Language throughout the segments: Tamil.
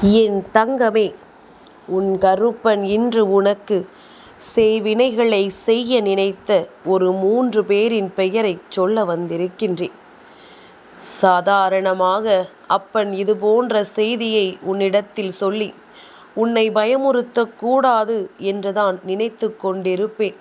என் தங்கமே உன் கருப்பன் இன்று உனக்கு செய்வினைகளை செய்ய நினைத்த ஒரு மூன்று பேரின் பெயரைச் சொல்ல வந்திருக்கின்றேன். சாதாரணமாக அப்பன் இது போன்ற செய்தியை உன்னிடத்தில் சொல்லி உன்னை பயமுறுத்தக்கூடாது என்றுதான் நினைத்து கொண்டிருப்பேன்.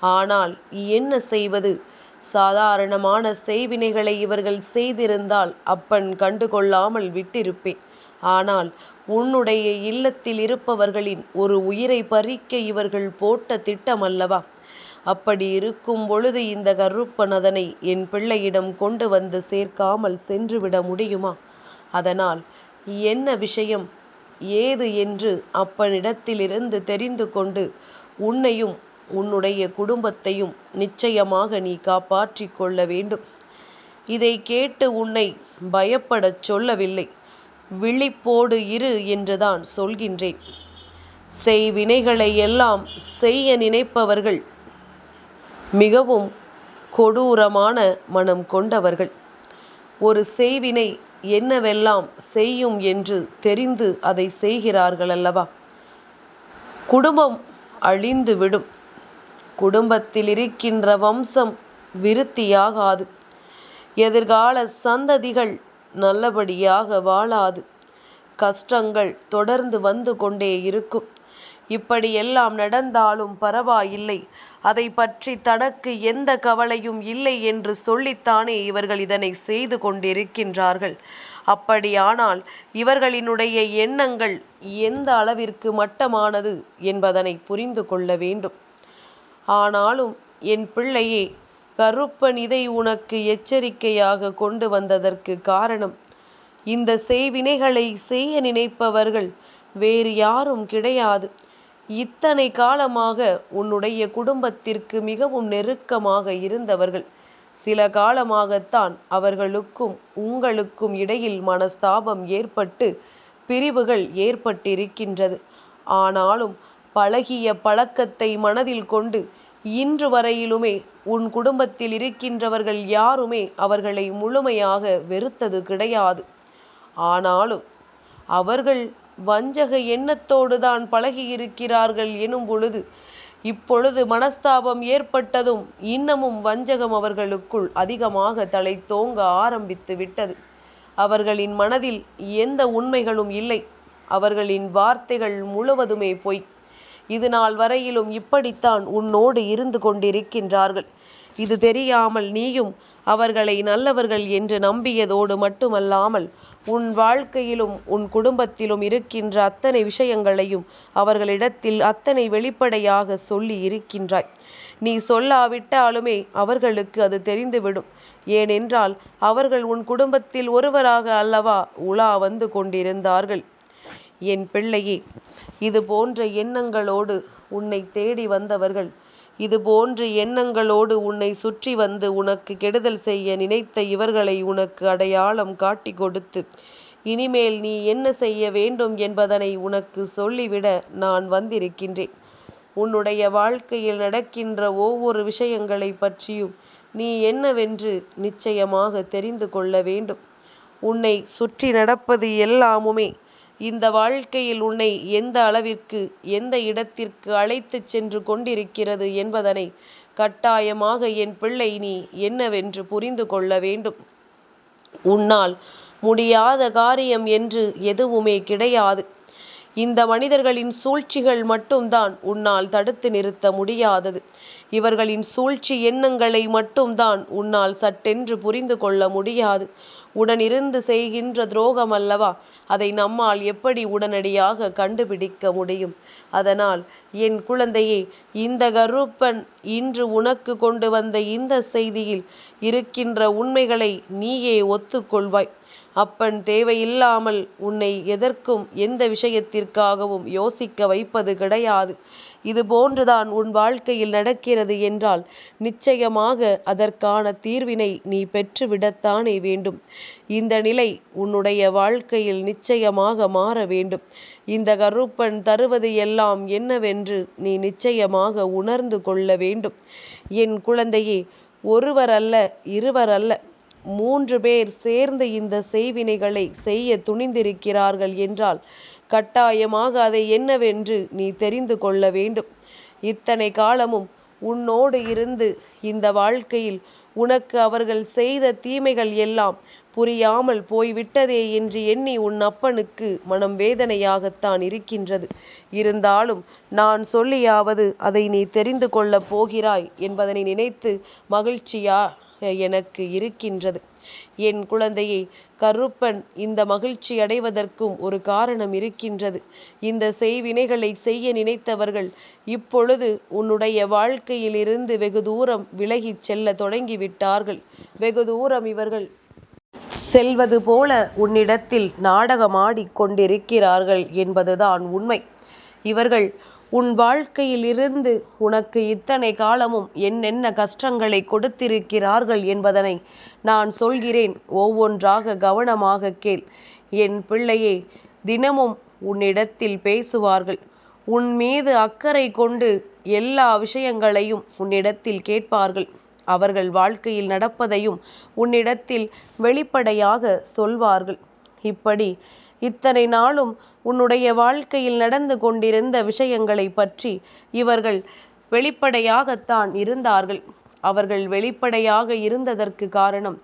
ஆனால் என்ன செய்வது சாதாரணமான செய்வினைகளை இவர்கள் செய்திருந்தால் அப்பன் கண்டுகொள்ளாமல் விட்டிருப்பேன். ஆனால் உன்னுடைய இல்லத்தில் இருப்பவர்களின் ஒரு உயிரை பறிக்க இவர்கள் போட்ட திட்டமல்லவா? அப்படி இருக்கும் பொழுது இந்த கருப்பன் அதனை என் பிள்ளையிடம் கொண்டு வந்து சேர்க்காமல் சென்றுவிட முடியுமா? அதனால் என்ன விஷயம் ஏது என்று அப்பனிடத்திலிருந்து தெரிந்து கொண்டு உன்னையும் உன்னுடைய குடும்பத்தையும் நிச்சயமாக நீ காப்பாற்றிக் கொள்ள வேண்டும். இதை கேட்டு உன்னை பயப்படச் சொல்லவில்லை. விழிப்போடு இரு என்றுதான் சொல்கின்றேன். செய்வினைகளை எல்லாம் செய்ய நினைப்பவர்கள் மிகவும் கொடூரமான மனம் கொண்டவர்கள். ஒரு செய்வினை என்னவெல்லாம் செய்யும் என்று தெரிந்து அதை செய்கிறார்கள் அல்லவா? குடும்பம் அழிந்து விடும். குடும்பத்திலிருக்கின்ற வம்சம் விருத்தியாகாது. எதிர்கால சந்ததிகள் நல்லபடியாக வாழாது. கஷ்டங்கள் தொடர்ந்து வந்து கொண்டே இருக்கும். இப்படியெல்லாம் நடந்தாலும் பரவாயில்லை அதை பற்றி தனக்கு எந்த கவலையும் இல்லை என்று சொல்லித்தானே இவர்கள் இதனை செய்து கொண்டிருக்கின்றார்கள். அப்படியானால் இவர்களினுடைய எண்ணங்கள் எந்த அளவிற்கு மட்டமானது என்பதனை புரிந்து கொள்ள வேண்டும். ஆனாலும் என் பிள்ளையே கருப்பன் இதை உனக்கு எச்சரிக்கையாக கொண்டு வந்ததற்குக் காரணம் இந்த செய்வினைகளை செய்ய நினைப்பவர்கள் வேறு யாரும் கிடையாது. இத்தனை காலமாக உன்னுடைய குடும்பத்திற்கு மிகவும் நெருக்கமாக இருந்தவர்கள். சில காலமாகத்தான் அவர்களுக்கும் உங்களுக்கும் இடையில் மனஸ்தாபம் ஏற்பட்டு பிரிவுகள் ஏற்பட்டிருக்கின்றது. ஆனாலும் பழகிய பழக்கத்தை மனதில் கொண்டு இன்று வரையிலுமே உன் குடும்பத்தில் இருக்கின்றவர்கள் யாருமே அவர்களை முழுமையாக வெறுத்தது கிடையாது. ஆனாலும் அவர்கள் வஞ்சக எண்ணத்தோடுதான் பழகியிருக்கிறார்கள் எனும் பொழுது இப்பொழுது மனஸ்தாபம் ஏற்பட்டதும் இன்னமும் வஞ்சகம் அவர்களுக்குள் அதிகமாக தலைத்தோங்க ஆரம்பித்து விட்டது. அவர்களின் மனதில் எந்த உண்மைகளும் இல்லை. அவர்களின் வார்த்தைகள் முழுவதுமே பொய். இது நாள் வரையிலும் இப்படித்தான் உன்னோடு இருந்து கொண்டிருக்கின்றார்கள். இது தெரியாமல் நீயும் அவர்களை நல்லவர்கள் என்று நம்பியதோடு மட்டுமல்லாமல் உன் வாழ்க்கையிலும் உன் குடும்பத்திலும் இருக்கின்ற அத்தனை விஷயங்களையும் அவர்களிடத்தில் அத்தனை வெளிப்படையாக சொல்லி இருக்கின்றாய். நீ சொல்லாவிட்டாலுமே அவர்களுக்கு அது தெரிந்துவிடும். ஏனென்றால் அவர்கள் உன் குடும்பத்தில் ஒருவராக அல்லவா உலா வந்து கொண்டிருந்தார்கள். என் பிள்ளையே இது போன்ற எண்ணங்களோடு உன்னை தேடி வந்தவர்கள் இது போன்ற எண்ணங்களோடு உன்னை சுற்றி வந்து உனக்கு கெடுதல் செய்ய நினைத்த இவர்களை உனக்கு அடையாளம் காட்டிக் கொடுத்து இனிமேல் நீ என்ன செய்ய வேண்டும் என்பதனை உனக்கு சொல்லிவிட நான் வந்திருக்கின்றேன். உன்னுடைய வாழ்க்கையில் நடக்கின்ற ஒவ்வொரு விஷயங்களைப் பற்றியும் நீ என்னவென்று நிச்சயமாக தெரிந்து கொள்ள வேண்டும். உன்னை சுற்றி நடப்பது எல்லாமுமே இந்த வாழ்க்கையில் உன்னை எந்த அளவிற்கு எந்த இடத்திற்கு அழைத்துச் சென்று கொண்டிருக்கிறது என்பதனை கட்டாயமாக என் பிள்ளை நீ என்னவென்று புரிந்து கொள்ள வேண்டும். உன்னால் முடியாத காரியம் என்று எதுவுமே கிடையாது. இந்த மனிதர்களின் சூழ்ச்சிகள் மட்டும்தான் உன்னால் தடுத்து நிறுத்த முடியாதது. இவர்களின் சூழ்ச்சி எண்ணங்களை மட்டும்தான் உன்னால் சட்டென்று புரிந்து கொள்ள முடியாது. உடனிருந்து செய்கின்ற துரோகம் அல்லவா அதை நம்மால் எப்படி உடனடியாக கண்டுபிடிக்க முடியும்? அதனால் என் குழந்தையே இந்த கருப்பன் இன்று உனக்கு கொண்டு வந்த இந்த செய்தியில் இருக்கின்ற உண்மைகளை நீயே ஒத்துக்கொள்வாய் அப்பன் தேவையில்லாமல் உன்னை எதற்கும் எந்த விஷயத்திற்காகவும் யோசிக்க வைப்பது கிடையாது. இது போன்றுதான் உன் வாழ்க்கையில் நடக்கிறது என்றால் நிச்சயமாக அதற்கான தீர்வினை நீ பெற்றுவிடத்தானே வேண்டும். இந்த நிலை உன்னுடைய வாழ்க்கையில் நிச்சயமாக மாற வேண்டும். இந்த கருப்பன் தருவது எல்லாம் என்னவென்று நீ நிச்சயமாக உணர்ந்து கொள்ள வேண்டும். என் குழந்தையே ஒருவர் அல்ல இருவர் அல்ல மூன்று பேர் சேர்ந்து இந்த செய்வினைகளை செய்ய துணிந்திருக்கிறார்கள் என்றால் கட்டாயமாக அதை என்னவென்று நீ தெரிந்து கொள்ள வேண்டும். இத்தனை காலமும் உன்னோடு இருந்து இந்த வாழ்க்கையில் உனக்கு அவர்கள் செய்த தீமைகள் எல்லாம் புரியாமல் போய்விட்டதே என்று எண்ணி உன் அப்பனுக்கு மனம் வேதனையாகத்தான் இருக்கின்றது. இருந்தாலும் நான் சொல்லியாவது அதை நீ தெரிந்து கொள்ளப் போகிறாய் என்பதனை நினைத்து மகிழ்ச்சியா எனக்கு இருக்கின்றது. என் குழந்தையை கருப்பன் இந்த மகிழ்ச்சி அடைவதற்கும் ஒரு காரணம் இருக்கின்றது. இந்த செய்வினைகளை செய்ய நினைத்தவர்கள் இப்பொழுது உன்னுடைய வாழ்க்கையிலிருந்து வெகு தூரம் விலகிச் செல்ல தொடங்கிவிட்டார்கள். வெகு தூரம் இவர்கள் செல்வது போல உன்னிடத்தில் நாடகமாடிக் கொண்டிருக்கிறார்கள் என்பதுதான் உண்மை. இவர்கள் உன் வாழ்க்கையிலிருந்து உனக்கு இத்தனை காலமும் என்னென்ன கஷ்டங்களை கொடுத்திருக்கிறார்கள் என்பதனை நான் சொல்கிறேன். ஒவ்வொன்றாக கவனமாக கேள். என் பிள்ளையே தினமும் உன்னிடத்தில் பேசுவார்கள். உன் மீது அக்கறை கொண்டு எல்லா விஷயங்களையும் உன்னிடத்தில் கேட்பார்கள். அவர்கள் வாழ்க்கையில் நடப்பதையும் உன்னிடத்தில் வெளிப்படையாக சொல்வார்கள். இப்படி இத்தனை நாளும் உன்னுடைய வாழ்க்கையில் நடந்து கொண்டிருந்த விஷயங்களை பற்றி இவர்கள் வெளிப்படையாகத்தான் இருந்தார்கள். அவர்கள் வெளிப்படையாக இருந்ததற்கு காரணம்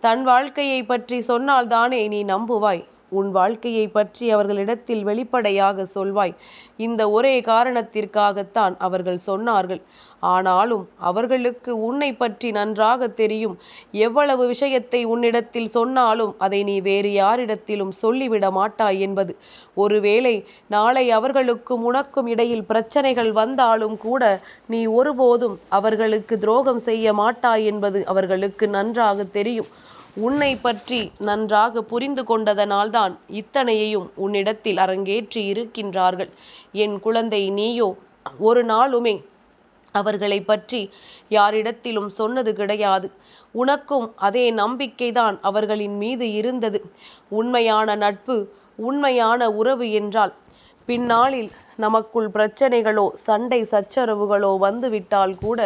தன் வாழ்க்கையை பற்றி சொன்னால்தானே நீ நம்புவாய். உன் வாழ்க்கையை பற்றி அவர்களிடத்தில் வெளிப்படையாக சொல்வாய். இந்த ஒரே காரணத்திற்காகத்தான் அவர்கள் சொன்னார்கள். ஆனாலும் அவர்களுக்கு உன்னை பற்றி நன்றாக தெரியும். எவ்வளவு விஷயத்தை உன்னிடத்தில் சொன்னாலும் அதை நீ வேறு யாரிடத்திலும் சொல்லிவிட மாட்டாய் என்பது. ஒருவேளை நாளை அவர்களுக்கும் உனக்கும் இடையில் பிரச்சனைகள் வந்தாலும் கூட நீ ஒருபோதும் அவர்களுக்கு துரோகம் செய்ய மாட்டாய் என்பது அவர்களுக்கு நன்றாக தெரியும். உன்னை பற்றி நன்றாக புரிந்து கொண்டதனால்தான் இத்தனையையும் உன்னிடத்தில் அரங்கேற்றி இருக்கின்றார்கள். என் குழந்தை நீயோ ஒரு நாளுமே அவர்களை பற்றி யாரிடத்திலும் சொன்னது கிடையாது. உனக்கும் அதே நம்பிக்கைதான் அவர்களின் மீது இருந்தது. உண்மையான நட்பு உண்மையான உறவு என்றால் பின்னாளில் நமக்குள் பிரச்சனைகளோ சண்டை சச்சரவுகளோ வந்துவிட்டால் கூட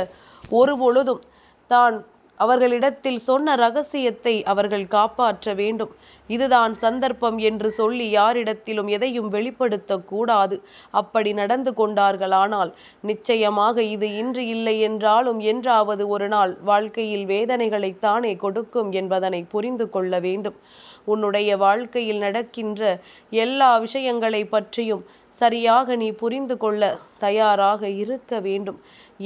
ஒருபொழுதும் தான் அவர்களிடத்தில் சொன்ன ரகசியத்தை அவர்கள் காப்பாற்ற வேண்டும். இதுதான் சந்தர்ப்பம் என்று சொல்லி யாரிடத்திலும் எதையும் வெளிப்படுத்தக்கூடாது. அப்படி நடந்து கொண்டார்களானால் நிச்சயமாக இது இன்று இல்லை என்றாலும் என்றாவது ஒரு நாள் வாழ்க்கையில் வேதனைகளைத்தானே கொடுக்கும் என்பதனை புரிந்து கொள்ள வேண்டும். உன்னுடைய வாழ்க்கையில் நடக்கின்ற எல்லா விஷயங்களை பற்றியும் சரியாக நீ புரிந்து கொள்ள தயாராக இருக்க வேண்டும்.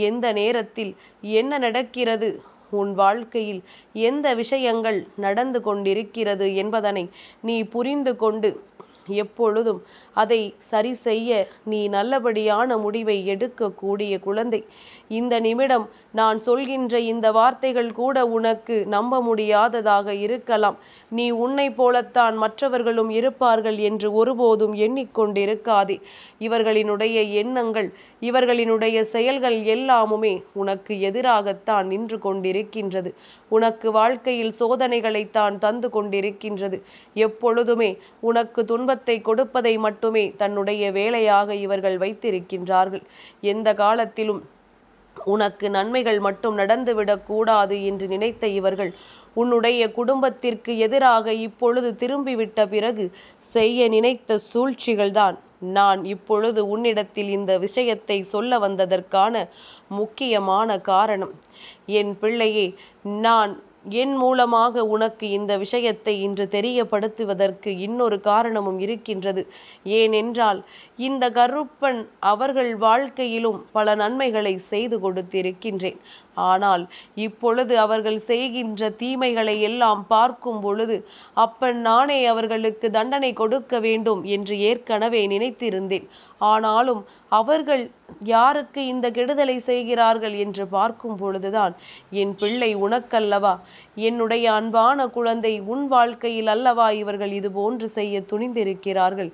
எந்த நேரத்தில் என்ன நடக்கிறது? உன் வாழ்க்கையில் எந்த விஷயங்கள் நடந்து கொண்டிருக்கிறது என்பதனை நீ புரிந்து கொண்டு எப்பொழுதும் அதை சரி செய்ய நீ நல்லபடியான முடிவை எடுக்கக்கூடிய குழந்தை. இந்த நிமிடம் நான் சொல்கின்ற இந்த வார்த்தைகள் கூட உனக்கு நம்ப முடியாததாக இருக்கலாம். நீ உன்னை போலத்தான் மற்றவர்களும் இருப்பார்கள் என்று ஒருபோதும் எண்ணிக்கொண்டிருக்காதே. இவர்களினுடைய எண்ணங்கள் இவர்களினுடைய செயல்கள் எல்லாமுமே உனக்கு எதிராகத்தான் நின்று கொண்டிருக்கின்றது. உனக்கு வாழ்க்கையில் சோதனைகளைத்தான் தந்து கொண்டிருக்கின்றது. எப்பொழுதுமே உனக்கு துன்பத்தை கொடுப்பதை மட்டுமே தன்னுடைய வேலையாக இவர்கள் வைத்திருக்கின்றார்கள். எந்த காலத்திலும் உனக்கு நன்மைகள் மட்டும் நடந்துவிடக் கூடாது என்று நினைத்த இவர்கள் உன்னுடைய குடும்பத்திற்கு எதிராக இப்பொழுது திரும்பிவிட்ட பிறகு செய்ய நினைத்த சூழ்ச்சிகள்தான். நான் இப்பொழுது உன்னிடத்தில் இந்த விஷயத்தை சொல்ல வந்ததற்கான முக்கியமான காரணம் என் பிள்ளையே நான் என் மூலமாக உனக்கு இந்த விஷயத்தை இன்று தெரியப்படுத்துவதற்கு இன்னொரு காரணமும் இருக்கின்றது. ஏனென்றால் இந்த கருப்பன் அவர்கள் வாழ்க்கையிலும் பல நன்மைகளை செய்து கொடுத்திருக்கின்றேன். ஆனால் இப்பொழுது அவர்கள் செய்கின்ற தீமைகளை எல்லாம் பார்க்கும் பொழுது அப்பன் நானே அவர்களுக்கு தண்டனை கொடுக்க வேண்டும் என்று ஏற்கனவே நினைத்திருந்தேன். ஆனாலும் அவர்கள் யாருக்கு இந்த கெடுதலை செய்கிறார்கள் என்று பார்க்கும் பொழுதுதான் என் பிள்ளை உனக்கல்லவா? என்னுடைய அன்பான குழந்தை உன் வாழ்க்கையில் அல்லவா இவர்கள் இது போன்று செய்ய துணிந்திருக்கிறார்கள்?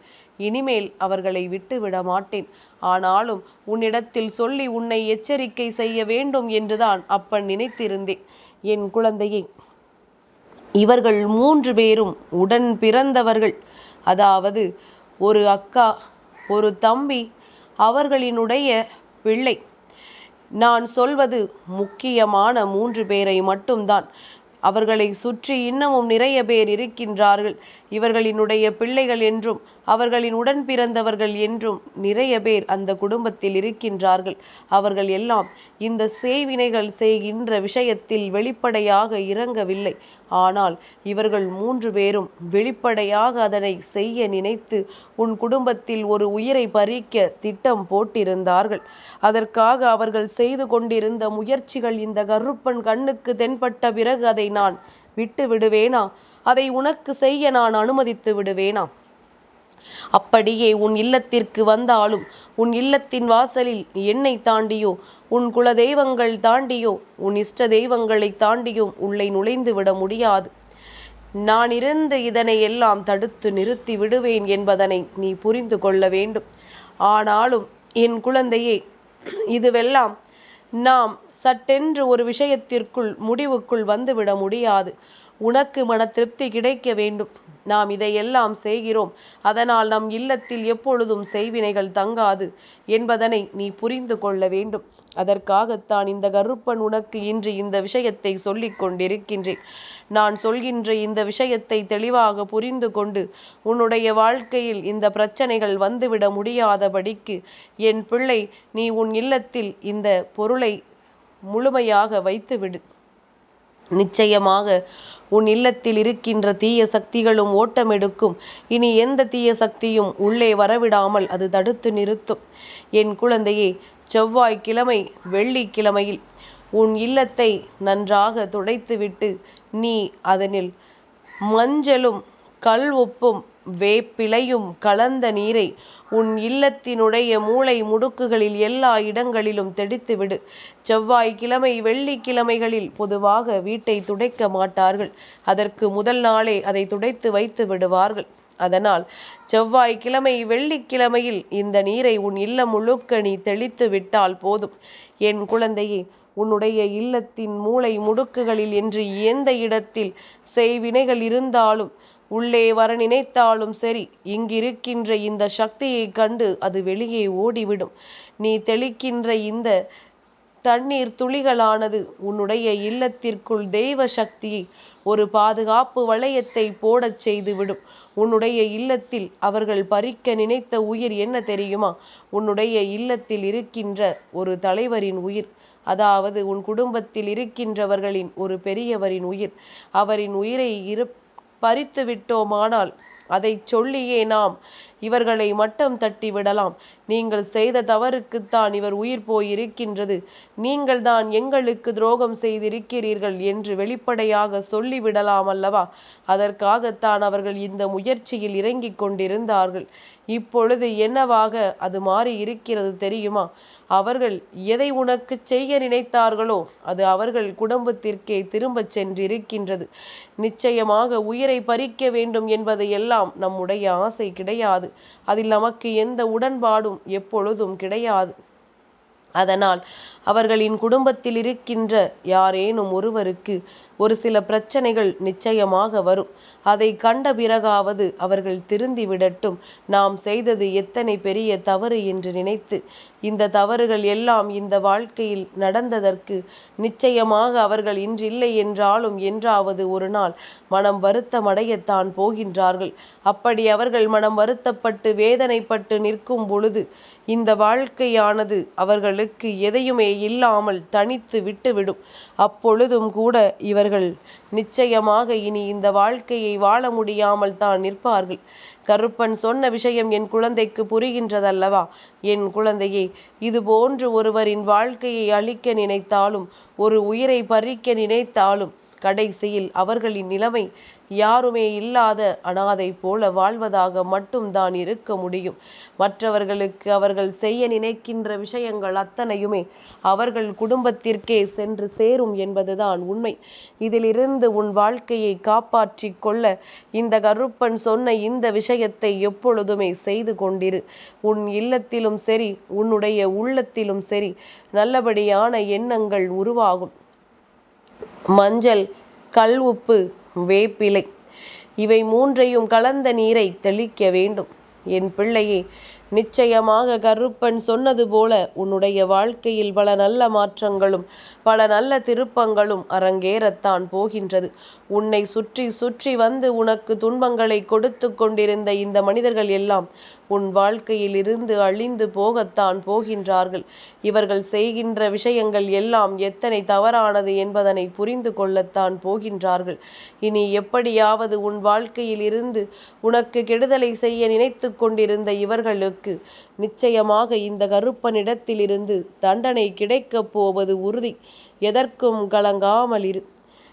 இனிமேல் அவர்களை விட்டுவிட மாட்டேன் ஆனாலும் உன்னிடத்தில் சொல்லி உன்னை எச்சரிக்கை செய்ய வேண்டும் என்றுதான் அப்பன் நினைத்திருந்தேன். என் குழந்தையை இவர்கள் மூன்று பேரும் உடன் பிறந்தவர்கள். அதாவது ஒரு அக்கா ஒரு தம்பி அவர்களினுடைய பிள்ளை. நான் சொல்வது முக்கியமான மூன்று பேரை மட்டும்தான். அவர்களை சுற்றி இன்னமும் நிறைய பேர் இருக்கின்றார்கள். இவர்களினுடைய பிள்ளைகள் என்றும் அவர்களின் உடன் பிறந்தவர்கள் என்றும் நிறைய பேர் அந்த குடும்பத்தில் இருக்கின்றார்கள். அவர்கள் எல்லாம் இந்த செய்வினைகள் செய்கின்ற விஷயத்தில் வெளிப்படையாக இறங்கவில்லை. ஆனால் இவர்கள் மூன்று பேரும் வெளிப்படையாக அதனை செய்ய நினைத்து உன் குடும்பத்தில் ஒரு உயிரை பறிக்க திட்டம் போட்டிருந்தார்கள். அதற்காக அவர்கள் செய்து கொண்டிருந்த முயற்சிகள் இந்த கருப்பன் கண்ணுக்கு தென்பட்ட பிறகு அதை நான் விட்டு விடுவேனா அதை உனக்கு செய்ய நான் அனுமதித்து விடுவேனா? அப்படியே உன் இல்லத்திற்கு வந்தாலும் உன் இல்லத்தின் வாசலில் என்னை தாண்டியோ உன் குல தெய்வங்கள் தாண்டியோ உன் இஷ்ட தெய்வங்களை தாண்டியோ உள்ளே நுழைந்து விட முடியாது. நான் இருந்து இதனை எல்லாம் தடுத்து நிறுத்தி விடுவேன் என்பதனை நீ புரிந்து கொள்ள வேண்டும். ஆனாலும் என் குழந்தையே இதுவெல்லாம் நாம் சட்டென்று ஒரு விஷயத்திற்குள் முடிவுக்குள் வந்துவிட முடியாது. உனக்கு மன திருப்தி கிடைக்க வேண்டும். நாம் இதையெல்லாம் செய்கிறோம். அதனால் நம் இல்லத்தில் எப்பொழுதும் செய்வினைகள் தங்காது என்பதனை நீ புரிந்து கொள்ள வேண்டும். அதற்காகத்தான் இந்த கருப்பன் உனக்கு இன்று இந்த விஷயத்தை சொல்லிக் கொண்டிருக்கின்றேன். நான் சொல்கின்ற இந்த விஷயத்தை தெளிவாக புரிந்து கொண்டு உன்னுடைய வாழ்க்கையில் இந்த பிரச்சனைகள் வந்துவிட முடியாதபடிக்கு என் பிள்ளை நீ உன் இல்லத்தில் இந்த பொருளை முழுமையாக வைத்துவிடு. நிச்சயமாக உன் இல்லத்தில் இருக்கின்ற தீய சக்திகளும் ஓட்டமெடுக்கும். இனி எந்த தீய சக்தியும் உள்ளே வரவிடாமல் அது தடுத்து நிறுத்தும். என் குழந்தையே செவ்வாய்க்கிழமை வெள்ளிக்கிழமையில் உன் இல்லத்தை நன்றாக துடைத்துவிட்டு நீ அதனில் மஞ்சளும் கல் உப்பும் வேப்பிலையும் கலந்த நீரை உன் இல்லத்தினுடைய மூளை முடுக்குகளில் எல்லா இடங்களிலும் தெடித்துவிடு. செவ்வாய்க்கிழமை வெள்ளிக்கிழமைகளில் பொதுவாக வீட்டை துடைக்க மாட்டார்கள். அதற்கு முதல் நாளே அதை துடைத்து வைத்து விடுவார்கள். அதனால் செவ்வாய்க்கிழமை வெள்ளிக்கிழமையில் இந்த நீரை உன் இல்லம் முழுக்க நீ தெளித்து விட்டால் போதும். என் குழந்தையே உன்னுடைய இல்லத்தின் மூளை முடுக்குகளில் என்று எந்த இடத்தில் செய்வினைகள் இருந்தாலும் உள்ளே வர நினைத்தாலும் சரி இங்கிருக்கின்ற இந்த சக்தியை கண்டு அது வெளியே ஓடிவிடும். நீ தெளிக்கின்ற இந்த தண்ணீர் துளிகளானது உன்னுடைய இல்லத்திற்குள் தெய்வ சக்தியை ஒரு பாதுகாப்பு வளையத்தை போடச் செய்துவிடும். உன்னுடைய இல்லத்தில் அவர்கள் பறிக்க நினைத்த உயிர் என்ன தெரியுமா? உன்னுடைய இல்லத்தில் இருக்கின்ற ஒரு தலைவரின் உயிர். அதாவது உன் குடும்பத்தில் இருக்கின்றவர்களின் ஒரு பெரியவரின் உயிர். அவரின் உயிரை இரு பறித்து விட்டோமானால் அதை சொல்லியே நாம். இவர்களை மட்டம் தட்டி விடலாம். நீங்கள் செய்த தவறுக்குத்தான் இவர் உயிர் போயிருக்கின்றது. நீங்கள் தான் எங்களுக்கு துரோகம் செய்திருக்கிறீர்கள் என்று வெளிப்படையாக சொல்லிவிடலாம் அல்லவா? அதற்காகத்தான் அவர்கள் இந்த முயற்சியில் இறங்கிக் கொண்டிருந்தார்கள். இப்பொழுது என்னவாக அது மாறி இருக்கிறது தெரியுமா? அவர்கள் எதை உனக்கு செய்ய நினைத்தார்களோ அது அவர்கள் குடும்பத்திற்கே திரும்பச் சென்றிருக்கின்றது. நிச்சயமாக உயிரை பறிக்க வேண்டும் என்பதையெல்லாம் நம்முடைய ஆசை கிடையாது. அதில் நமக்கு எந்த உடன்பாடும் எப்பொழுதும் கிடையாது. அதனால் அவர்களின் குடும்பத்தில் இருக்கின்ற யாரேனும் ஒருவருக்கு ஒரு சில பிரச்சனைகள் நிச்சயமாக வரும். அதை கண்ட பிறகாவது அவர்கள் திருந்தி விடட்டும். நாம் செய்தது எத்தனை பெரிய தவறு என்று நினைத்து இந்த தவறுகள் எல்லாம் இந்த வாழ்க்கையில் நடந்ததற்கு நிச்சயமாக அவர்கள் இன்றில்லை என்றாலும் என்றாவது ஒரு நாள் மனம் வருத்தமடையத்தான் போகின்றார்கள். அப்படி அவர்கள் மனம் வருத்தப்பட்டு வேதனைப்பட்டு நிற்கும் பொழுது இந்த வாழ்க்கையானது அவர்களுக்கு எதையுமே இல்லாமல் தனித்து விட்டுவிடும். அப்பொழுதும் கூட இவர்கள் நிச்சயமாக இனி இந்த வாழ்க்கையை வாழ முடியாமல் தான் நிற்பார்கள். கருப்பன் சொன்ன விஷயம் என் குழந்தைக்கு புரிகின்றதல்லவா? என் குழந்தையே இது போன்று ஒருவரின் வாழ்க்கையை அழிக்க நினைத்தாலும் ஒரு உயிரை பறிக்க நினைத்தாலும் கடைசியில் அவர்களின் நிலைமை யாருமே இல்லாத அனாதை போல வாழ்வதாக மட்டும்தான் இருக்க முடியும். மற்றவர்களுக்கு அவர்கள் செய்ய நினைக்கின்ற விஷயங்கள் அத்தனையுமே அவர்கள் குடும்பத்திற்கே சென்று சேரும் என்பதுதான் உண்மை. இதிலிருந்து உன் வாழ்க்கையை காப்பாற்றி கொள்ள இந்த கருப்பன் சொன்ன இந்த விஷயத்தை எப்பொழுதுமே செய்து கொண்டிரு. உன் இல்லத்திலும் சரி உன்னுடைய உள்ளத்திலும் சரி நல்லபடியான எண்ணங்கள் உருவாகும். மஞ்சள் கல் உப்பு வேப்பிலை. இவை மூன்றையும் கலந்த நீரை தெளிக்க வேண்டும். என் பிள்ளையே நிச்சயமாக கருப்பன் சொன்னது போல உன்னுடைய வாழ்க்கையில் பல நல்ல மாற்றங்களும் பல நல்ல திருப்பங்களும் அரங்கேறத்தான் போகின்றது. உன்னை சுற்றி சுற்றி வந்து உனக்கு துன்பங்களை கொடுத்து கொண்டிருந்த இந்த மனிதர்கள் எல்லாம் உன் வாழ்க்கையில் இருந்து அழிந்து போகத்தான் போகின்றார்கள். இவர்கள் செய்கின்ற விஷயங்கள் எல்லாம் எத்தனை தவறானது என்பதனை புரிந்து கொள்ளத்தான் போகின்றார்கள். இனி எப்படியாவது உன் வாழ்க்கையில் இருந்து உனக்கு கெடுதலை செய்ய நினைத்து கொண்டிருந்த இவர்களுக்கு நிச்சயமாக இந்த கருப்பனிடத்திலிருந்து தண்டனை கிடைக்கப் போவது உறுதி. எதற்கும் கலங்காமல் இரு